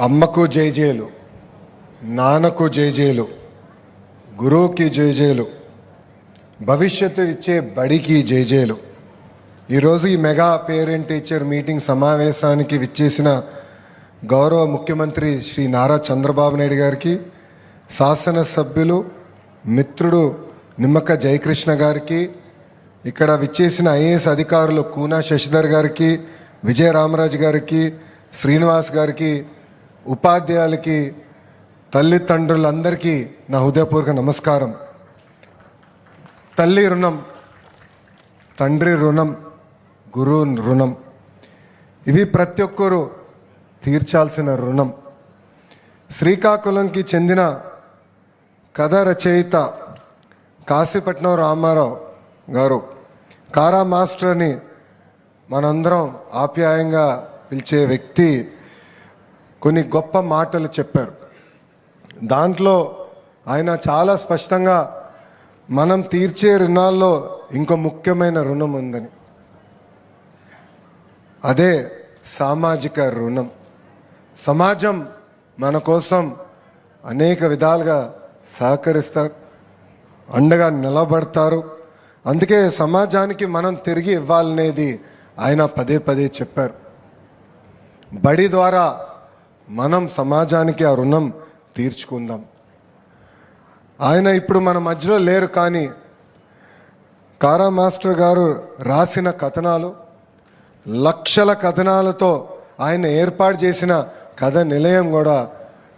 అమ్మకు జైజేలు నాన్నకు జైజేలు గురువుకి జైజేలు భవిష్యత్తు ఇచ్చే బడికి జైజేలు ఈరోజు ఈ మెగా పేరెంట్ టీచర్ మీటింగ్ సమావేశానికి విచ్చేసిన గౌరవ ముఖ్యమంత్రి శ్రీ నారా చంద్రబాబు నాయుడు గారికి శాసనసభ్యులు మిత్రుడు నిమ్మక జయకృష్ణ గారికి ఇక్కడ విచ్చేసిన ఐఏఎస్ అధికారులు కూనా శశిధర్ గారికి విజయ రామరాజు గారికి శ్రీనివాస్ గారికి ఉపాధ్యాయులకి తల్లిదండ్రులందరికీ నా హృదయపూర్వక నమస్కారం. తల్లి రుణం తండ్రి రుణం గురువు రుణం ఇవి ప్రతి ఒక్కరూ తీర్చాల్సిన రుణం. శ్రీకాకుళంకి చెందిన కథ రచయిత కాశీపట్నం రామారావు గారు కారా మాస్టర్ని మనందరం ఆప్యాయంగా పిలిచే వ్యక్తి కొన్ని గొప్ప మాటలు చెప్పారు. దాంట్లో ఆయన చాలా స్పష్టంగా మనం తీర్చే రుణాల్లో ఇంకో ముఖ్యమైన రుణం ఉందని. అదే సామాజిక రుణం. సమాజం మన కోసం అనేక విధాలుగా సహకరిస్తారు అండగా నిలబడతారు. అందుకే సమాజానికి మనం తిరిగి ఇవ్వాలనేది ఆయన పదే పదే చెప్పారు. బడి ద్వారా మనం సమాజానికి ఆ రుణం తీర్చుకుందాం. ఆయన ఇప్పుడు మన మధ్యలో లేరు కానీ కారా మాస్టర్ గారు రాసిన కథనాలు లక్షల కథనాలతో ఆయన ఏర్పాటు చేసిన కథ నిలయం కూడా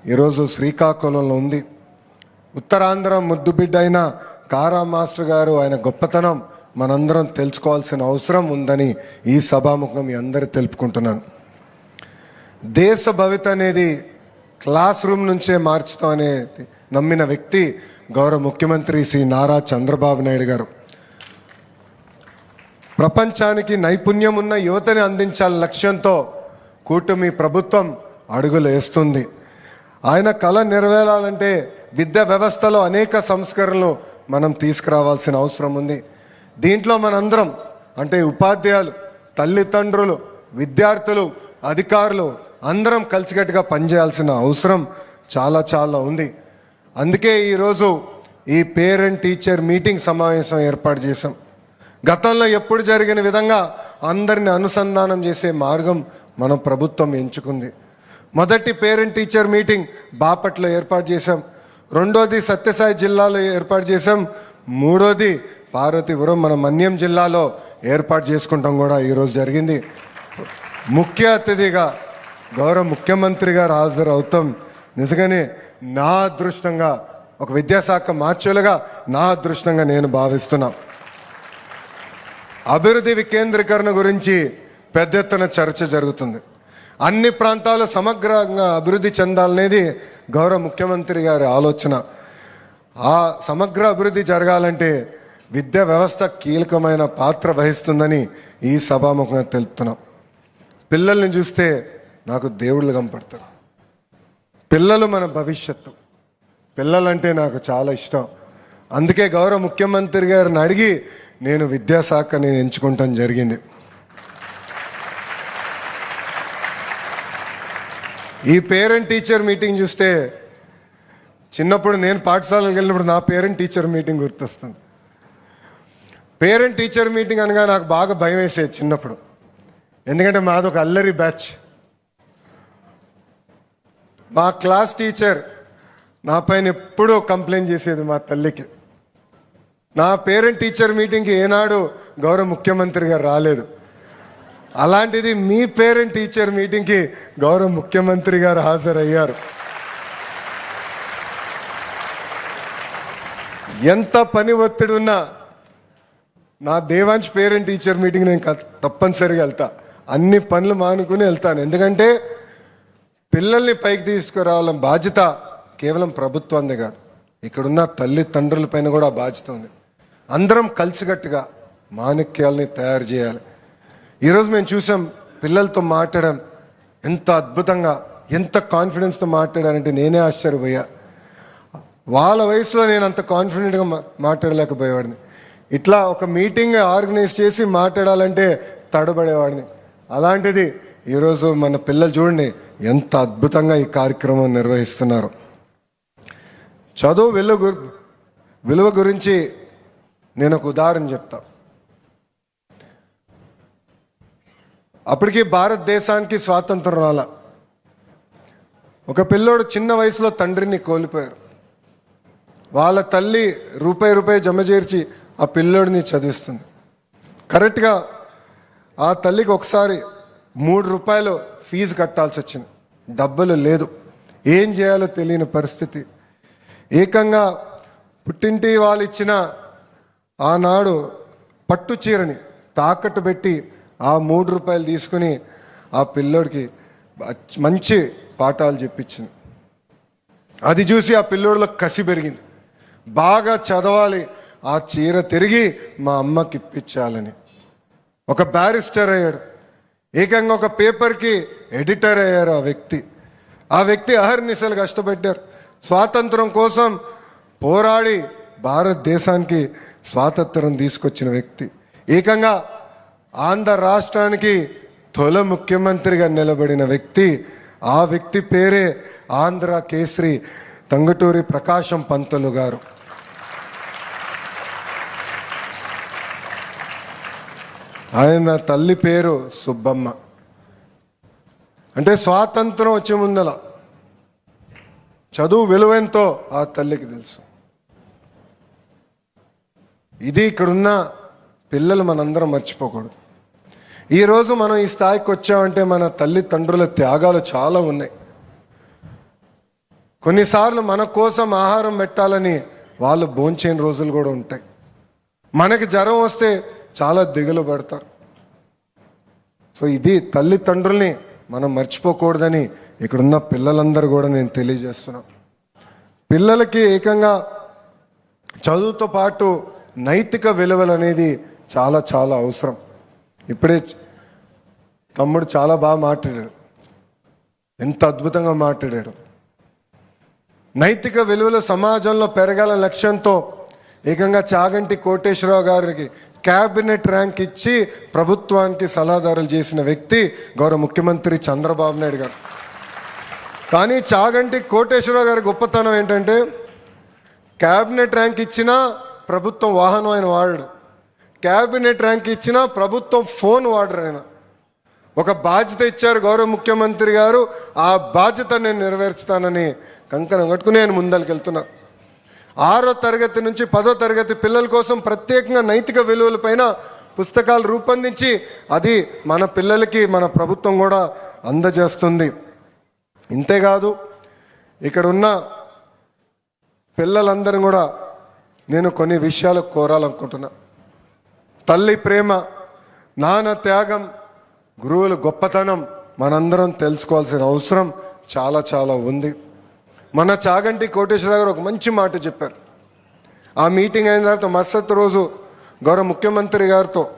ఈరోజు శ్రీకాకుళంలో ఉంది. ఉత్తరాంధ్ర ముద్దుబిడ్డ అయిన కారా మాస్టర్ గారు ఆయన గొప్పతనం మనందరం తెలుసుకోవాల్సిన అవసరం ఉందని ఈ సభాముఖం మీ అందరూ తెలుపుకుంటున్నాను. దేశ భవిత అనేది క్లాస్ రూమ్ నుంచే మార్చుతాం నమ్మిన వ్యక్తి గౌరవ ముఖ్యమంత్రి శ్రీ నారా చంద్రబాబు నాయుడు గారు. ప్రపంచానికి నైపుణ్యం ఉన్న యువతని అందించాలని లక్ష్యంతో కూటమి ప్రభుత్వం అడుగులు వేస్తుంది. ఆయన కళ నెరవేరాలంటే విద్యా వ్యవస్థలో అనేక సంస్కరణలు మనం తీసుకురావాల్సిన అవసరం ఉంది. దీంట్లో మనందరం అంటే ఉపాధ్యాయులు తల్లిదండ్రులు విద్యార్థులు అధికారులు అందరం కలిసికట్టుగా పనిచేయాల్సిన అవసరం చాలా చాలా ఉంది. అందుకే ఈరోజు ఈ పేరెంట్ టీచర్ మీటింగ్ సమావేశం ఏర్పాటు చేశాం. గతంలో ఎప్పుడు జరిగిన విధంగా అందరిని అనుసంధానం చేసే మార్గం మన ప్రభుత్వం ఎంచుకుంది. మొదటి పేరెంట్ టీచర్ మీటింగ్ బాపట్లో ఏర్పాటు చేశాం. రెండోది సత్యసాయి జిల్లాలో ఏర్పాటు చేశాం. మూడోది పార్వతీపురం మన మన్యం జిల్లాలో ఏర్పాటు చేసుకుంటాం కూడా ఈరోజు జరిగింది. ముఖ్య అతిథిగా గౌరవ ముఖ్యమంత్రి గారు హాజరవుతాం. నిజంగానే నా అదృష్టంగా ఒక విద్యాశాఖ మార్చులుగా నా అదృష్టంగా నేను భావిస్తున్నా. అభివృద్ధి వికేంద్రీకరణ గురించి పెద్ద ఎత్తున చర్చ జరుగుతుంది. అన్ని ప్రాంతాలు సమగ్రంగా అభివృద్ధి చెందాలనేది గౌరవ ముఖ్యమంత్రి గారి ఆలోచన. ఆ సమగ్ర అభివృద్ధి జరగాలంటే విద్యా వ్యవస్థ కీలకమైన పాత్ర వహిస్తుందని ఈ సభాముఖంగా తెలుపుతున్నాం. పిల్లల్ని చూస్తే నాకు దేవుళ్ళు కనపడతారు. పిల్లలు మన భవిష్యత్తు. పిల్లలంటే నాకు చాలా ఇష్టం. అందుకే గౌరవ ముఖ్యమంత్రి గారిని అడిగి నేను విద్యాశాఖ నేను ఎంచుకుంటాం జరిగింది. ఈ పేరెంట్ టీచర్ మీటింగ్ చూస్తే చిన్నప్పుడు నేను పాఠశాలకు వెళ్ళినప్పుడు నా పేరెంట్ టీచర్ మీటింగ్ గుర్తొస్తుంది. పేరెంట్ టీచర్ మీటింగ్ అనగా నాకు బాగా భయం వేసేది చిన్నప్పుడు. ఎందుకంటే మాది ఒక అల్లరి బ్యాచ్. మా క్లాస్ టీచర్ నా పైన ఎప్పుడూ కంప్లైంట్ చేసేది మా తల్లికి. నా పేరెంట్ టీచర్ మీటింగ్కి ఏనాడు గౌరవ ముఖ్యమంత్రి గారు రాలేదు. అలాంటిది మీ పేరెంట్ టీచర్ మీటింగ్కి గౌరవ ముఖ్యమంత్రి గారు హాజరయ్యారు. ఎంత పని ఒత్తిడి ఉన్నా నా దేవాంశ్ పేరెంట్ టీచర్ మీటింగ్ నేను క- తప్పనిసరిగా వెళ్తా. అన్ని పనులు మానుకుని వెళ్తాను. ఎందుకంటే పిల్లల్ని పైకి తీసుకురావాలని బాధ్యత కేవలం ప్రభుత్వంది కాదు. ఇక్కడున్న తల్లిదండ్రుల పైన కూడా బాధ్యత ఉంది. అందరం కలిసికట్టుగా మాణిక్యాలని తయారు చేయాలి. ఈరోజు మేము చూసాం పిల్లలతో మాట్లాడడం ఎంత అద్భుతంగా ఎంత కాన్ఫిడెన్స్తో మాట్లాడారంటే నేనే ఆశ్చర్యపోయా. వాళ్ళ వయసులో నేను అంత కాన్ఫిడెంట్గా మా మాట్లాడలేకపోయేవాడిని. ఇట్లా ఒక మీటింగ్ ఆర్గనైజ్ చేసి మాట్లాడాలంటే తడబడేవాడిని. అలాంటిది ఈరోజు మన పిల్లలు చూడండి ఎంత అద్భుతంగా ఈ కార్యక్రమం నిర్వహిస్తున్నారు. చదువు విలువ విలువ గురించి నేను ఒక ఉదాహరణ చెప్తా. అప్పటికి భారతదేశానికి స్వాతంత్రం రాల. ఒక పిల్లోడు చిన్న వయసులో తండ్రిని కోల్పోయారు. వాళ్ళ తల్లి రూపాయి రూపాయి జమ చేర్చి ఆ పిల్లోడిని చదివిస్తుంది. కరెక్ట్గా ఆ తల్లికి ఒకసారి మూడు రూపాయలు ఫీజు కట్టాల్సి వచ్చింది. డబ్బులు లేదు. ఏం చేయాలో తెలియని పరిస్థితి. ఏకంగా పుట్టింటి వాళ్ళు ఇచ్చిన ఆనాడు పట్టు చీరని తాకట్టు పెట్టి ఆ మూడు రూపాయలు తీసుకుని ఆ పిల్లోడికి మంచి పాఠాలు చెప్పించింది. అది చూసి ఆ పిల్లోడిలో కసి పెరిగింది. బాగా చదవాలి. ఆ చీర తిరిగి మా అమ్మకి ఇప్పించాలని. ఒక బ్యారిస్టర్ అయ్యాడు. ఏకంగా ఒక పేపర్కి ఎడిటర్ అయ్యారు ఆ వ్యక్తి. ఆ వ్యక్తి అహర్నిశలు కష్టపెట్టారు. స్వాతంత్రం కోసం పోరాడి భారతదేశానికి స్వాతంత్రం తీసుకొచ్చిన వ్యక్తి. ఏకంగా ఆంధ్ర రాష్ట్రానికి తొల ముఖ్యమంత్రిగా నిలబడిన వ్యక్తి. ఆ వ్యక్తి పేరే ఆంధ్ర కేసరి తంగటూరి ప్రకాశం పంతులు గారు. ఆయన తల్లి పేరు సుబ్బమ్మ. అంటే స్వాతంత్రం వచ్చే ముందల చదువు విలువెంతో ఆ తల్లికి తెలుసు. ఇది ఇక్కడున్న పిల్లలు మనందరం మర్చిపోకూడదు. ఈరోజు మనం ఈ స్థాయికి వచ్చామంటే మన తల్లిదండ్రుల త్యాగాలు చాలా ఉన్నాయి. కొన్నిసార్లు మన కోసం ఆహారం పెట్టాలని వాళ్ళు భోంచేని రోజులు కూడా ఉంటాయి. మనకి జ్వరం వస్తే చాలా దిగులు పడతారు. సో ఇది తల్లిదండ్రుల్ని మనం మర్చిపోకూడదని ఇక్కడున్న పిల్లలందరూ కూడా నేను తెలియజేస్తున్నా. పిల్లలకి ఏకంగా చదువుతో పాటు నైతిక విలువలు అనేది చాలా చాలా అవసరం. ఇప్పుడే తమ్ముడు చాలా బాగా మాట్లాడాడు. ఎంత అద్భుతంగా మాట్లాడాడు. నైతిక విలువలు సమాజంలో పెరగాల లక్ష్యంతో ఏకంగా చాగంటి కోటేశ్వరరావు గారికి క్యాబినెట్ ర్యాంక్ ఇచ్చి ప్రభుత్వానికి సలహాదారులు చేసిన వ్యక్తి గౌరవ ముఖ్యమంత్రి చంద్రబాబు నాయుడు గారు. కానీ చాగంటి కోటేశ్వరరావు గారి గొప్పతనం ఏంటంటే క్యాబినెట్ ర్యాంక్ ఇచ్చినా ప్రభుత్వం వాహనం ఆయన వాడడు. క్యాబినెట్ ర్యాంక్ ఇచ్చినా ప్రభుత్వం ఫోన్ వాడరు ఆయన. ఒక బాధ్యత ఇచ్చారు గౌరవ ముఖ్యమంత్రి గారు ఆ బాధ్యత నేను నెరవేర్చుతానని కంకణం కట్టుకుని ఆయన ముందరికి వెళ్తున్నారు ఆరో తరగతి నుంచి పదో తరగతి పిల్లల కోసం ప్రత్యేకంగా నైతిక విలువలపైన పుస్తకాలు రూపొందించి అది మన పిల్లలకి మన ప్రభుత్వం కూడా అందజేస్తుంది. ఇంతేకాదు ఇక్కడ ఉన్న పిల్లలందరూ కూడా నేను కొన్ని విషయాలు కోరాలనుకుంటున్నా. తల్లి ప్రేమ నాన్న త్యాగం గురువుల గొప్పతనం మనందరం తెలుసుకోవాల్సిన అవసరం చాలా చాలా ఉంది. మన చాగంటి కోటేశ్వర గారు ఒక మంచి మాట చెప్పారు. ఆ మీటింగ్ అయిన తర్వాత మరుసటి రోజు గౌరవ ముఖ్యమంత్రి గారితో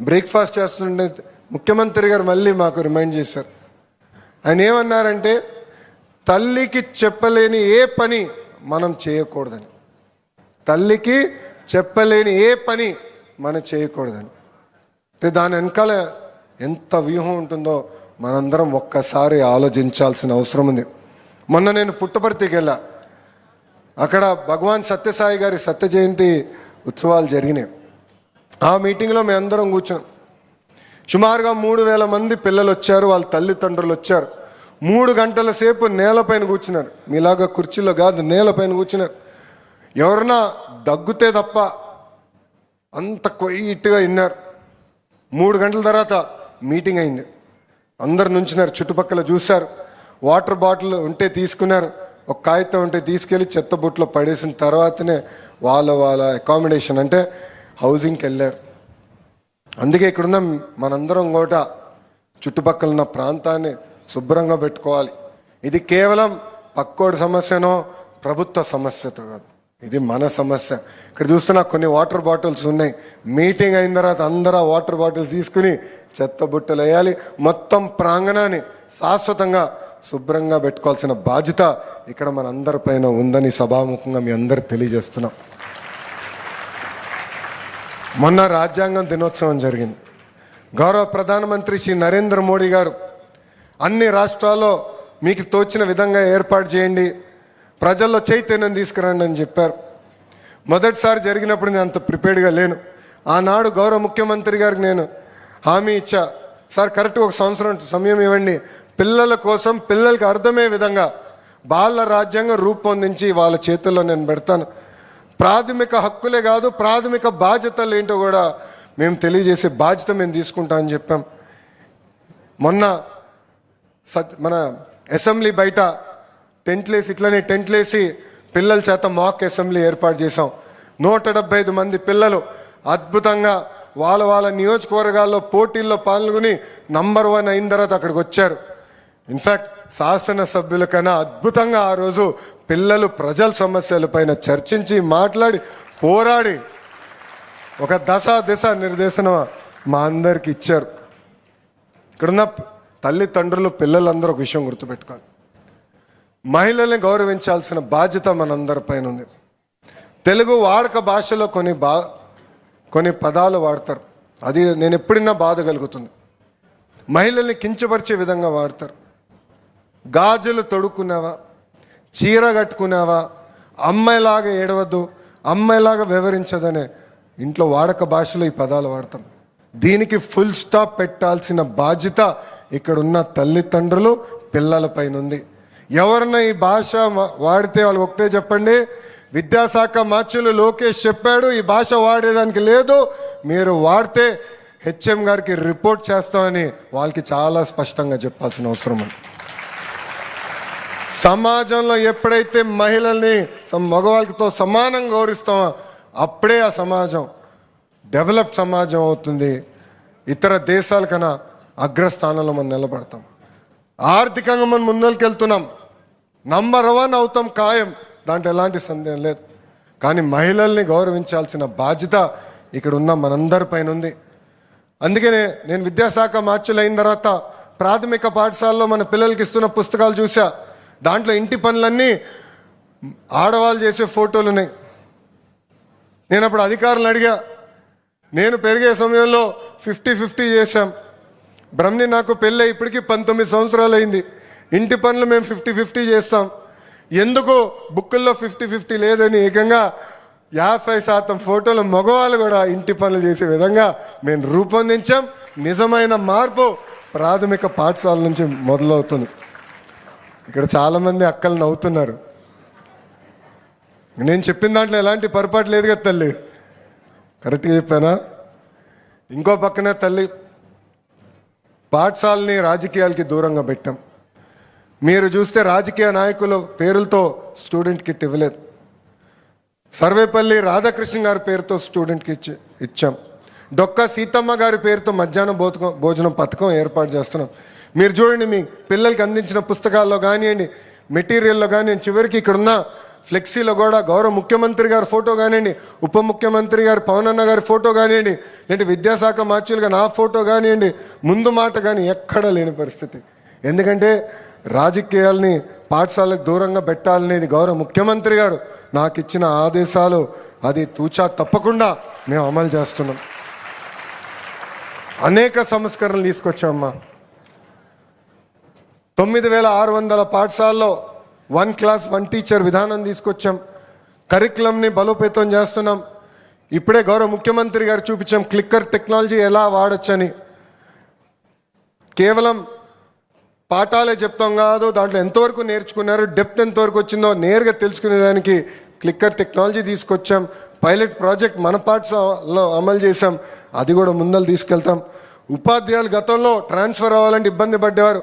బ్రేక్ఫాస్ట్ చేస్తుండే ముఖ్యమంత్రి గారు మళ్ళీ మాకు రిమైండ్ చేశారు. ఆయన ఏమన్నారంటే తల్లికి చెప్పలేని ఏ పని మనం చేయకూడదని. తల్లికి చెప్పలేని ఏ పని మనం చేయకూడదని. అంటే దాని వెనకాల ఎంత వ్యూహం ఉంటుందో మనందరం ఒక్కసారి ఆలోచించాల్సిన అవసరం ఉంది. మొన్న నేను పుట్టపర్తికి వెళ్ళా. అక్కడ భగవాన్ సత్యసాయి గారి సత్య జయంతి ఉత్సవాలు జరిగినాయి. ఆ మీటింగ్లో మేము అందరం కూర్చున్నాం. సుమారుగా మూడు వేల మంది పిల్లలు వచ్చారు వాళ్ళ తల్లిదండ్రులు వచ్చారు. మూడు గంటల సేపు నేలపైన కూర్చున్నారు. మీలాగా కుర్చీలో కాదు నేలపైన కూర్చున్నారు. ఎవరన్నా దగ్గుతే తప్ప అంత కొయ్యిట్టుగా విన్నారు. మూడు గంటల తర్వాత మీటింగ్ అయింది. అందరు నుంచున్నారు చుట్టుపక్కల చూశారు. వాటర్ బాటిల్ ఉంటే తీసుకున్నారు ఒక కాగితం ఉంటే తీసుకెళ్ళి చెత్త బుట్టలో పడేసిన తర్వాతనే వాళ్ళ వాళ్ళ అకామిడేషన్ అంటే హౌసింగ్కి వెళ్ళారు. అందుకే ఇక్కడున్న మనందరం కూడా చుట్టుపక్కల ఉన్న ప్రాంతాన్ని శుభ్రంగా పెట్టుకోవాలి. ఇది కేవలం పక్కోడి సమస్యనో ప్రభుత్వ సమస్యతో కాదు. ఇది మన సమస్య. ఇక్కడ చూస్తున్నా కొన్ని వాటర్ బాటిల్స్ ఉన్నాయి. మీటింగ్ అయిన తర్వాత అందరూ వాటర్ బాటిల్స్ తీసుకుని చెత్త బుట్టలు వేయాలి. మొత్తం ప్రాంగణాన్ని శాశ్వతంగా శుభ్రంగా పెట్టుకోవాల్సిన బాధ్యత ఇక్కడ మన అందరిపైన ఉందని సభాముఖంగా మీ అందరు తెలియజేస్తున్నాం. మొన్న రాజ్యాంగం దినోత్సవం జరిగింది. గౌరవ ప్రధానమంత్రి శ్రీ నరేంద్ర మోడీ గారు అన్ని రాష్ట్రాల్లో మీకు తోచిన విధంగా ఏర్పాటు చేయండి ప్రజల్లో చైతన్యం తీసుకురండి అని చెప్పారు. మొదటిసారి జరిగినప్పుడు నేను అంత ప్రిపేర్డ్గా లేను. ఆనాడు గౌరవ ముఖ్యమంత్రి గారికి నేను హామీ ఇచ్చా. సార్ కరెక్ట్గా ఒక సంవత్సరం సమయం ఇవ్వండి పిల్లల కోసం పిల్లలకి అర్థమయ్యే విధంగా బాల రాజ్యాంగం రూపొందించి వాళ్ళ చేతుల్లో నేను పెడతాను. ప్రాథమిక హక్కులే కాదు ప్రాథమిక బాధ్యతలు ఏంటో కూడా మేము తెలియజేసే బాధ్యత మేము తీసుకుంటామని చెప్పాం. మొన్న సత్ మన అసెంబ్లీ బయట టెంట్లేసి ఇట్లనే టెంట్లేసి పిల్లల చేత మాక్ అసెంబ్లీ ఏర్పాటు చేశాం. నూట డెబ్బై ఐదు మంది పిల్లలు అద్భుతంగా వాళ్ళ వాళ్ళ నియోజకవర్గాల్లో పోటీల్లో పాల్గొని నంబర్ వన్ అయిన తర్వాత అక్కడికి వచ్చారు. ఇన్ఫ్యాక్ట్ శాసనసభ్యుల కన్నా అద్భుతంగా ఆ రోజు పిల్లలు ప్రజల సమస్యల పైన చర్చించి మాట్లాడి పోరాడి ఒక దశ దిశ నిర్దేశనం మా అందరికి ఇచ్చారు. ఇక్కడున్న తల్లిదండ్రులు పిల్లలందరూ ఒక విషయం గుర్తుపెట్టుకోవాలి. మహిళల్ని గౌరవించాల్సిన బాధ్యత మనందరిపైన ఉంది. తెలుగు వాడక భాషలో కొన్ని బా కొన్ని పదాలు వాడతారు. అది నేను ఎప్పుడైనా బాధ కలుగుతుంది. మహిళల్ని కించపరిచే విధంగా వాడతారు. గాజులు తొడుక్కున్నావా? చీర కట్టుకున్నావా? అమ్మాయిలాగా ఏడవద్దు అమ్మాయిలాగా వివరించదనే ఇంట్లో వాడక భాషలో ఈ పదాలు వాడతాం. దీనికి ఫుల్ స్టాప్ పెట్టాల్సిన బాధ్యత ఇక్కడ ఉన్న తల్లిదండ్రులు పిల్లలపైన ఉంది ఎవరన్నా ఈ భాష వాడితే వాళ్ళు ఒకటే చెప్పండి విద్యాశాఖ మార్చులు లోకేష్ చెప్పాడు ఈ భాష వాడేదానికి లేదు మీరు వాడితే హెచ్ఎం గారికి రిపోర్ట్ చేస్తామని వాళ్ళకి చాలా స్పష్టంగా చెప్పాల్సిన అవసరం ఉంది. సమాజంలో ఎప్పుడైతే మహిళల్ని మగవాళ్ళతో సమానం గౌరవిస్తామో అప్పుడే ఆ సమాజం డెవలప్ సమాజం అవుతుంది. ఇతర దేశాల కన్నా అగ్రస్థానంలో మనం నిలబడతాం. ఆర్థికంగా మనం ముందరికి వెళ్తున్నాం నంబర్ వన్ అవుతాం ఖాయం. దాంట్లో ఎలాంటి సందేహం లేదు. కానీ మహిళల్ని గౌరవించాల్సిన బాధ్యత ఇక్కడ ఉన్న మనందరిపైన ఉంది. అందుకనే నేను విద్యాశాఖ మార్చులు అయిన తర్వాత ప్రాథమిక పాఠశాలలో మన పిల్లలకి ఇస్తున్న పుస్తకాలు చూసా దాంట్లో ఇంటి పనులన్నీ ఆడవాళ్ళు చేసే ఫోటోలు ఉన్నాయి. నేను అప్పుడు అధికారులను అడిగా నేను పెరిగే సమయంలో ఫిఫ్టీ ఫిఫ్టీ చేశాం. బ్రహ్మని నాకు పెళ్ళి ఇప్పటికీ పంతొమ్మిది సంవత్సరాలు అయింది. ఇంటి పనులు మేము ఫిఫ్టీ ఫిఫ్టీ చేస్తాం. ఎందుకు బుక్కుల్లో ఫిఫ్టీ ఫిఫ్టీ లేదని ఏకంగా యాభై శాతం ఫోటోలు మగవాళ్ళు కూడా ఇంటి పనులు చేసే విధంగా మేము రూపొందించాం. నిజమైన మార్పు ప్రాథమిక పాఠశాల నుంచి మొదలవుతుంది. ఇక్కడ చాలామంది అక్కలు నవ్వుతున్నారు. నేను చెప్పిన దాంట్లో ఎలాంటి పొరపాటు లేదు కదా తల్లి. కరెక్ట్గా చెప్పానా? ఇంకో పక్కన తల్లి పాఠశాలని రాజకీయాలకి దూరంగా పెట్టాం. మీరు చూస్తే రాజకీయ నాయకుల పేరులతో స్టూడెంట్ కిట్ ఇవ్వలేదు. సర్వేపల్లి రాధాకృష్ణ గారి పేరుతో స్టూడెంట్కి ఇచ్చి ఇచ్చాం. డొక్క సీతమ్మ గారి పేరుతో మధ్యాహ్నం భోజనం భోజనం పథకం ఏర్పాటు చేస్తున్నాం. మీరు చూడండి మీ పిల్లలకి అందించిన పుస్తకాల్లో కానివ్వండి మెటీరియల్లో కానివ్వండి చివరికి ఇక్కడున్న ఫ్లెక్సీలో కూడా గౌరవ ముఖ్యమంత్రి గారి ఫోటో కానివ్వండి ఉప ముఖ్యమంత్రి గారు పవన్ అన్న గారి ఫోటో కానివ్వండి లేదంటే విద్యాశాఖ మార్చులుగా నా ఫోటో కానివ్వండి ముందు మాట కానీ ఎక్కడా లేని పరిస్థితి. ఎందుకంటే రాజకీయాల్ని పాఠశాలకు దూరంగా పెట్టాలనేది గౌరవ ముఖ్యమంత్రి గారు నాకు ఇచ్చిన ఆదేశాలు అది తూచా తప్పకుండా మేము అమలు చేస్తున్నాం. అనేక సంస్కరణలు తీసుకొచ్చామమ్మా. తొమ్మిది వేల ఆరు వందల పాఠశాలలో వన్ క్లాస్ వన్ టీచర్ విధానం తీసుకొచ్చాం. కరికులంని బలోపేతం చేస్తున్నాం. ఇప్పుడే గౌరవ ముఖ్యమంత్రి గారు చూపించాం క్లిక్కర్ టెక్నాలజీ ఎలా వాడచ్చని. కేవలం పాఠాలే చెప్తాం కాదు దాంట్లో ఎంతవరకు నేర్చుకున్నారు డెప్త్ ఎంతవరకు వచ్చిందో నేరుగా తెలుసుకునేదానికి క్లిక్కర్ టెక్నాలజీ తీసుకొచ్చాం. పైలట్ ప్రాజెక్ట్ మన పాఠశాలలో అమలు చేశాం. అది కూడా ముందలు తీసుకెళ్తాం. ఉపాధ్యాయులు గతంలో ట్రాన్స్ఫర్ అవ్వాలంటే ఇబ్బంది పడ్డేవారు.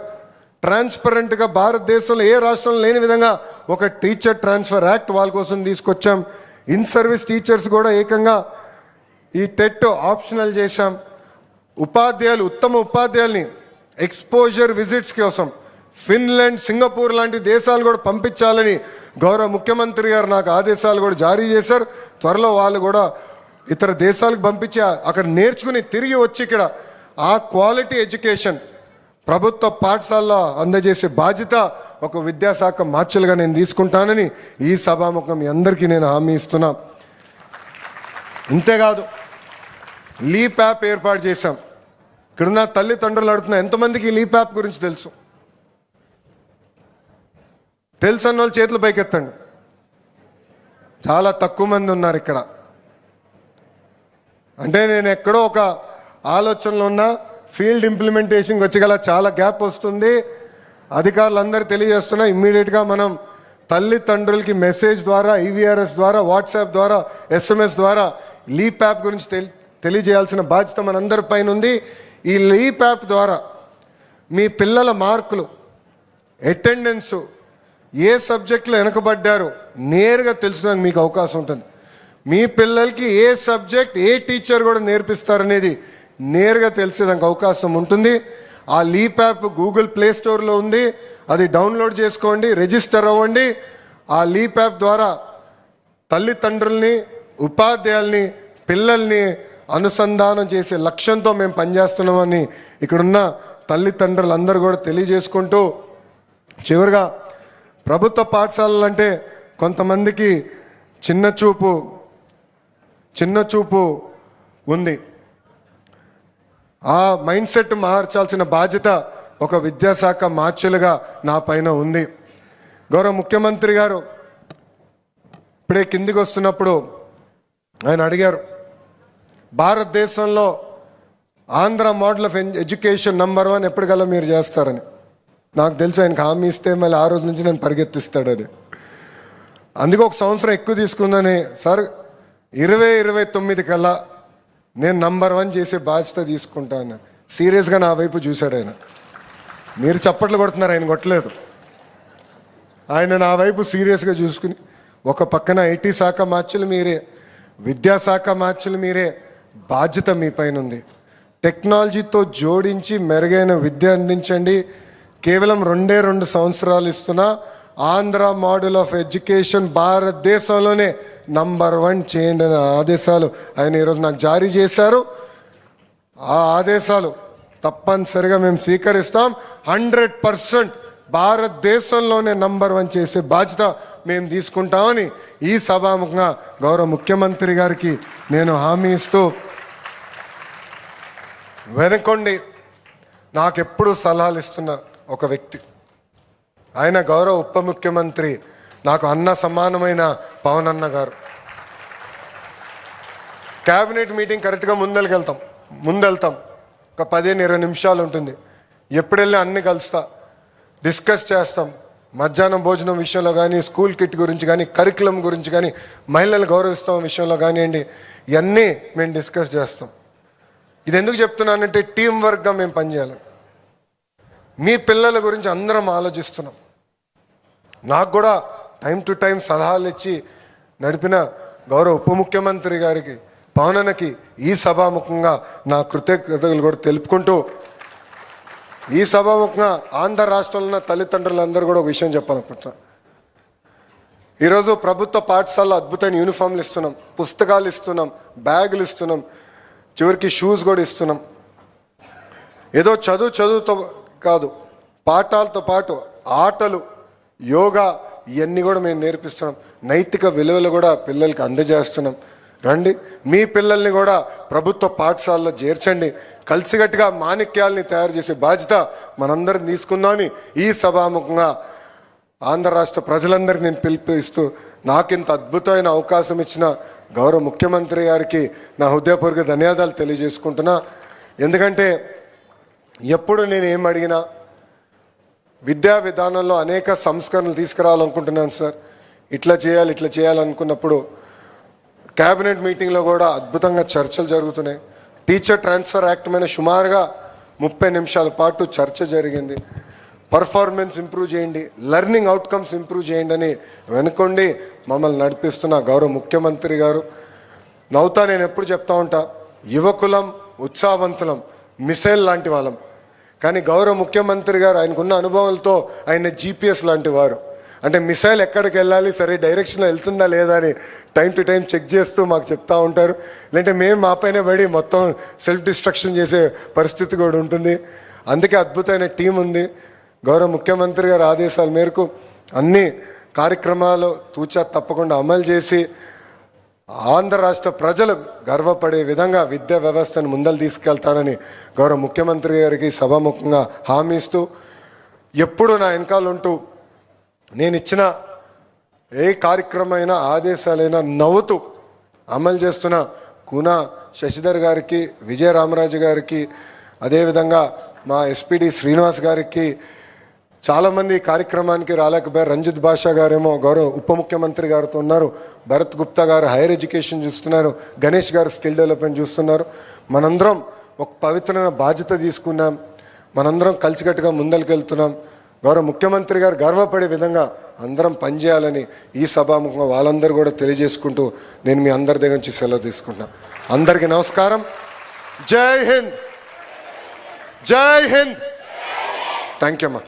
ట్రాన్స్పరెంట్గా భారతదేశంలో ఏ రాష్ట్రంలో లేని విధంగా ఒక టీచర్ ట్రాన్స్ఫర్ యాక్ట్ వాళ్ళ కోసం తీసుకొచ్చాం. ఇన్ సర్వీస్ టీచర్స్ కూడా ఏకంగా ఈ టెట్ ఆప్షనల్ చేశాం. ఉపాధ్యాయులు ఉత్తమ ఉపాధ్యాయుల్ని ఎక్స్పోజర్ విజిట్స్ కోసం ఫిన్లాండ్ సింగపూర్ లాంటి దేశాలు కూడా పంపించాలని గౌరవ ముఖ్యమంత్రి గారు నాకు ఆదేశాలు కూడా జారీ చేశారు. త్వరలో వాళ్ళు కూడా ఇతర దేశాలకు పంపించి అక్కడ నేర్చుకుని తిరిగి వచ్చి ఇక్కడ ఆ క్వాలిటీ ఎడ్యుకేషన్ ప్రభుత్వ పాఠశాలలో అందజేసే బాధ్యత ఒక విద్యాశాఖ మార్చులుగా నేను తీసుకుంటానని ఈ సభాముఖం మీ అందరికీ నేను హామీ ఇస్తున్నా. ఇంతేకాదు లీప్ యాప్ ఏర్పాటు చేశాం. ఇక్కడున్న తల్లిదండ్రులు అడుగుతున్న ఎంతమందికి లీప్ యాప్ గురించి తెలుసు? తెలుసు అన్న వాళ్ళు చేతులు పైకెత్తండి. చాలా తక్కువ మంది ఉన్నారు ఇక్కడ. అంటే నేను ఎక్కడో ఒక ఆలోచనలో ఉన్నా ఫీల్డ్ ఇంప్లిమెంటేషన్కి వచ్చగల చాలా గ్యాప్ వస్తుంది. అధికారులందరూ తెలియజేస్తున్నా ఇమ్మీడియట్గా మనం తల్లిదండ్రులకి మెసేజ్ ద్వారా ఈవీఆర్ఎస్ ద్వారా వాట్సాప్ ద్వారా ఎస్ఎంఎస్ ద్వారా లీప్ యాప్ గురించి తెలి తెలియజేయాల్సిన బాధ్యత మనందరి పైన ఉంది. ఈ లీప్ యాప్ ద్వారా మీ పిల్లల మార్కులు అటెండెన్సు ఏ సబ్జెక్టులో వెనకబడ్డారు నేరుగా తెలుసుకోవడానికి మీకు అవకాశం ఉంటుంది. మీ పిల్లలకి ఏ సబ్జెక్ట్ ఏ టీచర్ కూడా నేర్పిస్తారనేది నేరుగా తెలిసేదానికి అవకాశం ఉంటుంది. ఆ లీప్ యాప్ గూగుల్ ప్లే స్టోర్లో ఉంది. అది డౌన్లోడ్ చేసుకోండి రిజిస్టర్ అవ్వండి. ఆ లీప్ యాప్ ద్వారా తల్లిదండ్రుల్ని ఉపాధ్యాయుల్ని పిల్లల్ని అనుసంధానం చేసే లక్ష్యంతో మేము పనిచేస్తున్నామని ఇక్కడున్న తల్లిదండ్రులందరూ కూడా తెలియజేసుకుంటూ చివరిగా ప్రభుత్వ పాఠశాలలు అంటే కొంతమందికి చిన్న చూపు చిన్న చూపు ఉంది. ఆ మైండ్ సెట్ మార్చాల్సిన బాధ్యత ఒక విద్యాశాఖ మార్చలుగా నా పైన ఉంది. గౌరవ ముఖ్యమంత్రి గారు ఇప్పుడే కిందికి వస్తున్నప్పుడు ఆయన అడిగారు భారతదేశంలో Andhra model of education number one ఎప్పటికల్లా మీరు చేస్తారని. నాకు తెలుసు ఆయనకు హామీ ఇస్తే మళ్ళీ ఆ రోజు నుంచి నేను పరిగెత్తిస్తాడని అందుకే ఒక సంవత్సరం ఎక్కువ తీసుకుందని సార్ ఇరవై ఇరవై తొమ్మిది కల్లా నేను నంబర్ వన్ చేసే బాధ్యత తీసుకుంటాను సీరియస్గా నా వైపు చూశాడు ఆయన. మీరు చప్పట్లు కొడుతున్నారు ఆయన కొట్టలేదు. ఆయన నా వైపు సీరియస్గా చూసుకుని ఒక పక్కన ఐటీ శాఖ మార్చులు మీరే విద్యాశాఖ మార్చులు మీరే బాధ్యత మీ పైన ఉంది. టెక్నాలజీతో జోడించి మెరుగైన విద్య అందించండి. కేవలం రెండే రెండు సంవత్సరాలు ఇస్తున్నా ఆంధ్ర మోడల్ ఆఫ్ ఎడ్యుకేషన్ భారతదేశంలోనే నంబర్ వన్ చేయండి అనే ఆదేశాలు ఆయన ఈరోజు నాకు జారీ చేశారు. ఆ ఆదేశాలు తప్పనిసరిగా మేము స్వీకరిస్తాం. హండ్రెడ్ పర్సెంట్ భారతదేశంలోనే నంబర్ వన్ చేసే బాధ్యత మేము తీసుకుంటామని ఈ సభాముఖంగా గౌరవ ముఖ్యమంత్రి గారికి నేను హామీ ఇస్తూ వెనకొండి. నాకెప్పుడు సలహాలు ఇస్తున్న ఒక వ్యక్తి. ఆయన గౌరవ ఉప ముఖ్యమంత్రి నాకు అన్న సమానమైన పవన్ అన్న గారు. క్యాబినెట్ మీటింగ్ కరెక్ట్గా ముందలకెళ్తాం ముందెళ్తాం. ఒక పదిహేను ఇరవై నిమిషాలు ఉంటుంది. ఎప్పుడెళ్ళి అన్ని కలుస్తా డిస్కస్ చేస్తాం. మధ్యాహ్నం భోజనం విషయంలో కానీ స్కూల్ కిట్ గురించి కానీ కరికులం గురించి కానీ మహిళలు గౌరవిస్తాం విషయంలో కానివ్వండి ఇవన్నీ మేము డిస్కస్ చేస్తాం. ఇది ఎందుకు చెప్తున్నానంటే టీం వర్క్గా మేము పనిచేయాలి. మీ పిల్లల గురించి అందరం ఆలోచిస్తున్నాం. నాకు కూడా టైం టు టైం సలహాలు ఇచ్చి నడిపిన గౌరవ ఉప ముఖ్యమంత్రి గారికి పవనన్నకి ఈ సభాముఖంగా నా కృతజ్ఞతలు కూడా తెలుపుకుంటూ ఈ సభాముఖంగా ఆంధ్ర రాష్ట్రంలో ఉన్న తల్లిదండ్రులందరూ కూడా ఒక విషయం చెప్పాలనుకుంటున్నా. ఈరోజు ప్రభుత్వ పాఠశాలలో అద్భుతమైన యూనిఫామ్లు ఇస్తున్నాం పుస్తకాలు ఇస్తున్నాం బ్యాగులు ఇస్తున్నాం చివరికి షూస్ కూడా ఇస్తున్నాం. ఏదో చదువు చదువుతో కాదు పాఠాలతో పాటు ఆటలు యోగా ఇవన్నీ కూడా మేము నేర్పిస్తున్నాం. నైతిక విలువలు కూడా పిల్లలకి అందజేస్తున్నాం. రండి మీ పిల్లల్ని కూడా ప్రభుత్వ పాఠశాలలో చేర్చండి. కలిసికట్టుగా మాణిక్యాల్ని తయారు చేసే బాధ్యత మనందరం తీసుకుందామని ఈ సభాముఖంగా ఆంధ్ర రాష్ట్ర ప్రజలందరికీ నేను పిలిపిస్తూ నాకింత అద్భుతమైన అవకాశం ఇచ్చిన గౌరవ ముఖ్యమంత్రి గారికి నా హృదయపూర్వక ధన్యవాదాలు తెలియజేసుకుంటున్నా. ఎందుకంటే ఎప్పుడు నేను ఏం అడిగినా విద్యా విధానంలో అనేక సంస్కరణలు తీసుకురావాలనుకుంటున్నాను సార్. ఇట్లా చేయాలి ఇట్లా చేయాలనుకున్నప్పుడు క్యాబినెట్ మీటింగ్లో కూడా అద్భుతంగా చర్చలు జరుగుతున్నాయి. టీచర్ ట్రాన్స్ఫర్ యాక్ట్ మీద సుమారుగా ముప్పై నిమిషాల పాటు చర్చ జరిగింది. పర్ఫార్మెన్స్ ఇంప్రూవ్ చేయండి లెర్నింగ్ అవుట్కమ్స్ ఇంప్రూవ్ చేయండి అని వెనుకొండి మమ్మల్ని నడిపిస్తున్న గౌరవ ముఖ్యమంత్రి గారు. నవ్వుతా నేను ఎప్పుడు చెప్తా ఉంటా యువకులం ఉత్సాహవంతులం మిసైల్ లాంటి వాళ్ళం. కానీ గౌరవ ముఖ్యమంత్రి గారు ఆయనకున్న అనుభవాలతో ఆయన జీపీఎస్ లాంటి వారు. అంటే మిసైల్ ఎక్కడికి వెళ్ళాలి సరే డైరెక్షన్లో వెళ్తుందా లేదా అని టైం టు టైం చెక్ చేస్తూ మాకు చెప్తా ఉంటారు. లేదంటే మేము మా పైన పడి మొత్తం సెల్ఫ్ డిస్ట్రక్షన్ చేసే పరిస్థితి కూడా ఉంటుంది. అందుకే అద్భుతమైన టీం ఉంది. గౌరవ ముఖ్యమంత్రి గారి ఆదేశాల మేరకు అన్ని కార్యక్రమాలు తూచా తప్పకుండా అమలు చేసి ఆంధ్ర రాష్ట్ర ప్రజలు గర్వపడే విధంగా విద్యా వ్యవస్థను ముందలు తీసుకెళ్తానని గౌరవ ముఖ్యమంత్రి గారికి సభాముఖంగా హామీ ఇస్తూ ఎప్పుడు నా వెనకాల ఉంటూ నేను ఇచ్చిన ఏ కార్యక్రమమైన ఆదేశాలైనా నవ్వుతూ అమలు చేస్తున్న కూనా శశిధర్ గారికి విజయ రామరాజు గారికి అదేవిధంగా మా ఎస్పీడి శ్రీనివాస్ గారికి చాలామంది కార్యక్రమానికి రాలేకపోయారు. రంజిత్ బాషా గారేమో గౌరవ ఉప ముఖ్యమంత్రి గారితో ఉన్నారు. భరత్ గుప్తా గారు హైయర్ ఎడ్యుకేషన్ చూస్తున్నారు. గణేష్ గారు స్కిల్ డెవలప్మెంట్ చూస్తున్నారు. మనందరం ఒక పవిత్రమైన బాధ్యత తీసుకున్నాం. మనందరం కలిసికట్టుగా ముందరికెళ్తున్నాం గౌరవ ముఖ్యమంత్రి గారు గర్వపడే విధంగా అందరం పనిచేయాలని ఈ సభాముఖంగా వాళ్ళందరూ కూడా తెలియజేసుకుంటూ నేను మీ అందరి దగ్గర నుంచి సెలవు తీసుకుంటున్నా. అందరికీ నమస్కారం. జై హింద్. జై హింద్. థ్యాంక్ యూ అమ్మా.